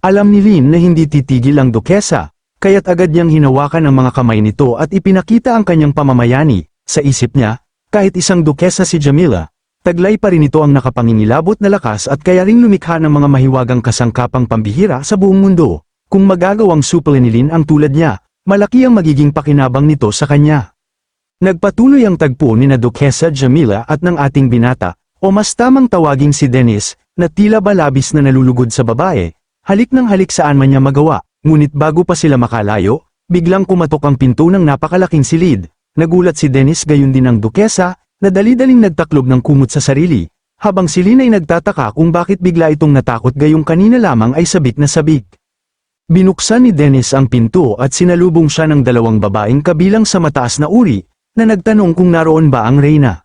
Alam ni Lin na hindi titigil ang dukesa, kaya't agad niyang hinawakan ang mga kamay nito at ipinakita ang kanyang pamamayani. Sa isip niya, kahit isang dukesa si Jamila, taglay pa rin ito ang nakapangingilabot na lakas at kaya ring lumikha ng mga mahiwagang kasangkapang pambihira sa buong mundo. Kung magagawang supple ni Lin ang tulad niya, malaki ang magiging pakinabang nito sa kanya. Nagpatuloy ang tagpo ni na Dukesa Jamila at ng ating binata, o mas tamang tawaging si Dennis, na tila ba labis na nalulugod sa babae, Halik ng halik saan man niya magawa, ngunit bago pa sila makalayo, biglang kumatok ang pinto ng napakalaking silid. Nagulat si Dennis gayon din ang dukesa, na dali-daling nagtaklob ng kumot sa sarili, habang si Lin ay nagtataka kung bakit bigla itong natakot gayong kanina lamang ay sabik na sabik. Binuksan ni Dennis ang pinto at sinalubong siya ng dalawang babaeng kabilang sa mataas na uri, na nagtanong kung naroon ba ang reyna.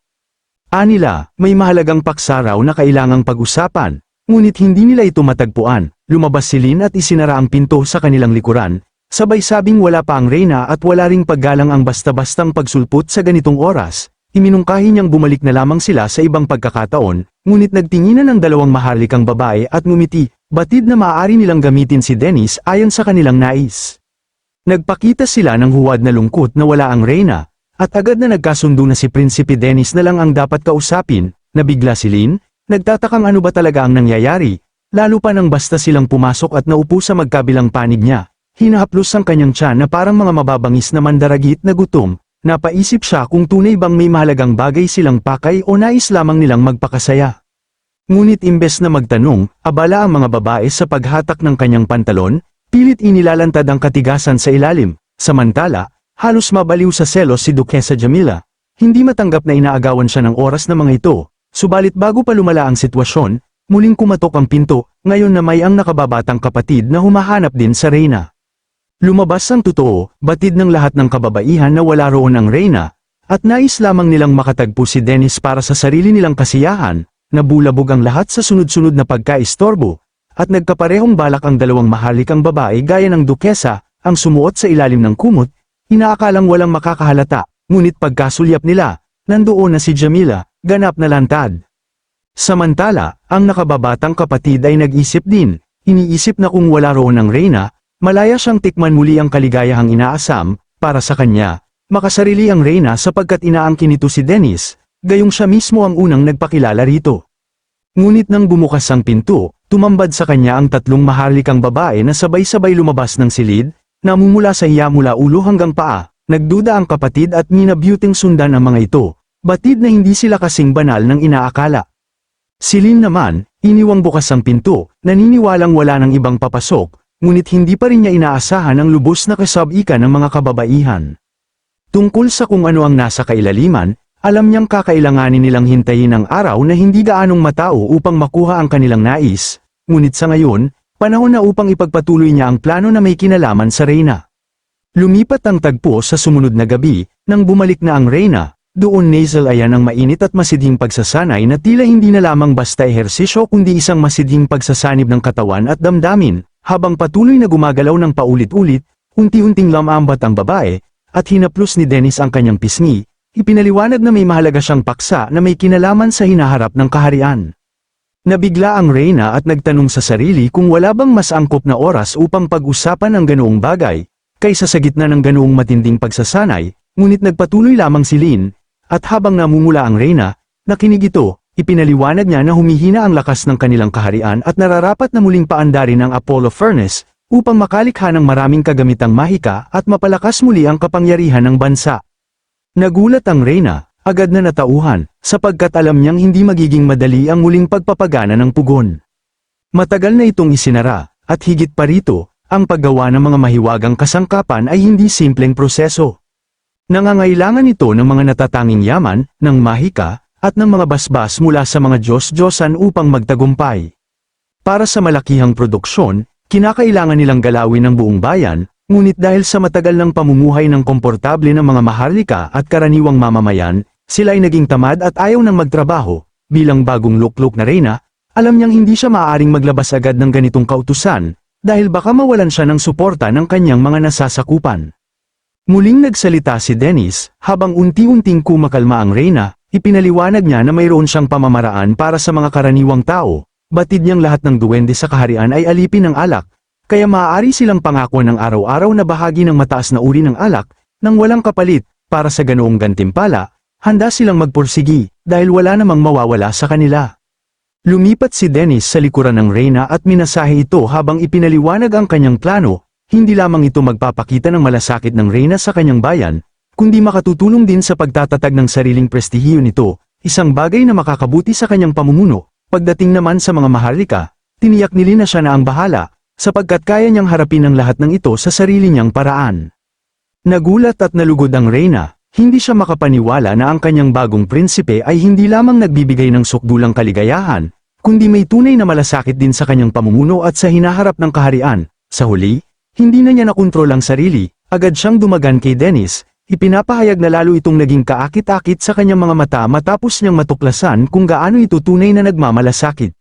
Anila, may mahalagang paksa raw na kailangang pag-usapan, ngunit hindi nila ito matagpuan, Lumabas si Lin at isinara ang pinto sa kanilang likuran, sabay sabing wala pa ang reyna at wala ring paggalang ang basta-bastang pagsulpot sa ganitong oras. Iminungkahi niyang bumalik na lamang sila sa ibang pagkakataon, ngunit nagtinginan ng dalawang maharlikang babae at ngumiti, batid na maaari nilang gamitin si Dennis ayon sa kanilang nais. Nagpakita sila ng huwad na lungkot na wala ang reyna, at agad na nagkasundo na si Prinsipe Dennis na lang ang dapat kausapin, nabigla si Lin, nagtatakang ano ba talaga ang nangyayari, Lalo pa nang basta silang pumasok at naupo sa magkabilang panig niya, hinahaplos ang kanyang tiyan na parang mga mababangis na mandaragit na gutom, napaisip siya kung tunay bang may mahalagang bagay silang pakay o nais lamang nilang magpakasaya. Ngunit imbes na magtanong, abala ang mga babae sa paghatak ng kanyang pantalon, pilit inilalantad ang katigasan sa ilalim, samantala, halos mabaliw sa selos si Duquesa Jamila. Hindi matanggap na inaagawan siya ng oras na mga ito, subalit bago pa lumala ang sitwasyon, Muling kumatok ang pinto, ngayon na may ang nakababatang kapatid na humahanap din sa Reyna. Lumabas ang totoo, batid ng lahat ng kababaihan na wala roon ang Reyna, at nais lamang nilang makatagpo si Dennis para sa sarili nilang kasiyahan, nabulabog ang lahat sa sunod-sunod na pagkaistorbo, at nagkaparehong balak ang dalawang mahalikang babae gaya ng dukesa, ang sumuot sa ilalim ng kumot, inaakalang walang makakahalata, ngunit pagkasulyap nila, nandoon na si Jamila, ganap na lantad. Samantala, ang nakababatang kapatid ay nag-isip din, iniisip na kung wala roon ang Reyna, malaya siyang tikman muli ang kaligayahang inaasam, para sa kanya, makasarili ang Reyna sapagkat inaangkin nito si Dennis, gayong siya mismo ang unang nagpakilala rito. Ngunit nang bumukas ang pinto, tumambad sa kanya ang tatlong maharlikang babae na sabay-sabay lumabas ng silid, namumula sa iya mula ulo hanggang paa, nagduda ang kapatid at minabuting sundan ang mga ito, batid na hindi sila kasing banal ng inaakala. Si Lin naman, iniwang bukas ang pinto, naniniwalang wala ng ibang papasok, ngunit hindi pa rin niya inaasahan ang lubos na kasabika ng mga kababaihan. Tungkol sa kung ano ang nasa kailaliman, alam niyang kakailanganin nilang hintayin ang araw na hindi gaanong matao upang makuha ang kanilang nais, ngunit sa ngayon, panahon na upang ipagpatuloy niya ang plano na may kinalaman sa Reyna. Lumipat ang tagpo sa sumunod na gabi, nang bumalik na ang Reyna, doon nasal ayan ang mainit at masidhing pagsasanay na tila hindi na lamang basta ehersisyo kundi isang masidhing pagsasanib ng katawan at damdamin, habang patuloy na gumagalaw ng paulit-ulit, unti-unting lamambat ang babae, at hinaplos ni Dennis ang kanyang pisngi, ipinaliwanag na may mahalaga siyang paksa na may kinalaman sa hinaharap ng kaharian. Nabigla ang Reyna at nagtanong sa sarili kung wala bang mas angkop na oras upang pag-usapan ang ganoong bagay, kaysa sa gitna ng ganoong matinding pagsasanay, ngunit nagpatuloy lamang si Lin, at habang namumula ang reyna, nakinig ito, ipinaliwanag niya na humihina ang lakas ng kanilang kaharian at nararapat na muling paandarin ang Apollo Furnace, upang makalikha ng maraming kagamitang mahika at mapalakas muli ang kapangyarihan ng bansa. Nagulat ang reyna, agad na natauhan, sapagkat alam niyang hindi magiging madali ang muling pagpapagana ng pugon. Matagal na itong isinara, at higit pa rito, ang paggawa ng mga mahiwagang kasangkapan ay hindi simpleng proseso. Nangangailangan ito ng mga natatanging yaman, ng mahika, at ng mga basbas mula sa mga Diyos-Diyosan upang magtagumpay. Para sa malakihang produksyon, kinakailangan nilang galawin ang buong bayan, ngunit dahil sa matagal ng pamumuhay ng komportable ng mga maharlika at karaniwang mamamayan, sila ay naging tamad at ayaw nang magtrabaho. Bilang bagong lukluk na reyna, alam niyang hindi siya maaaring maglabas agad ng ganitong kautusan, dahil baka mawalan siya ng suporta ng kanyang mga nasasakupan. Muling nagsalita si Dennis, habang unti-unting kumakalma ang reyna, ipinaliwanag niya na mayroon siyang pamamaraan para sa mga karaniwang tao, batid niyang lahat ng duwende sa kaharian ay alipin ng alak, kaya maaari silang pangako ng araw-araw na bahagi ng mataas na uri ng alak, nang walang kapalit, para sa ganoong gantimpala, handa silang magpursigi, dahil wala namang mawawala sa kanila. Lumipat si Dennis sa likuran ng Reyna at minasahe ito habang ipinaliwanag ang kanyang plano, hindi lamang ito magpapakita ng malasakit ng Reyna sa kanyang bayan, kundi makatutulong din sa pagtatatag ng sariling prestihiyo nito, isang bagay na makakabuti sa kanyang pamumuno. Pagdating naman sa mga maharlika, tiniyak nili na siya na ang bahala, sapagkat kaya niyang harapin ang lahat ng ito sa sarili niyang paraan. Nagulat at nalugod ang Reyna, hindi siya makapaniwala na ang kanyang bagong prinsipe ay hindi lamang nagbibigay ng sukdulang kaligayahan, kundi may tunay na malasakit din sa kanyang pamumuno at sa hinaharap ng kaharian. Sa huli, hindi na niya nakontrol ang sarili, agad siyang dumagan kay Dennis, ipinapahayag na lalo itong naging kaakit-akit sa kanyang mga mata matapos niyang matuklasan kung gaano ito tunay na nagmamalasakit.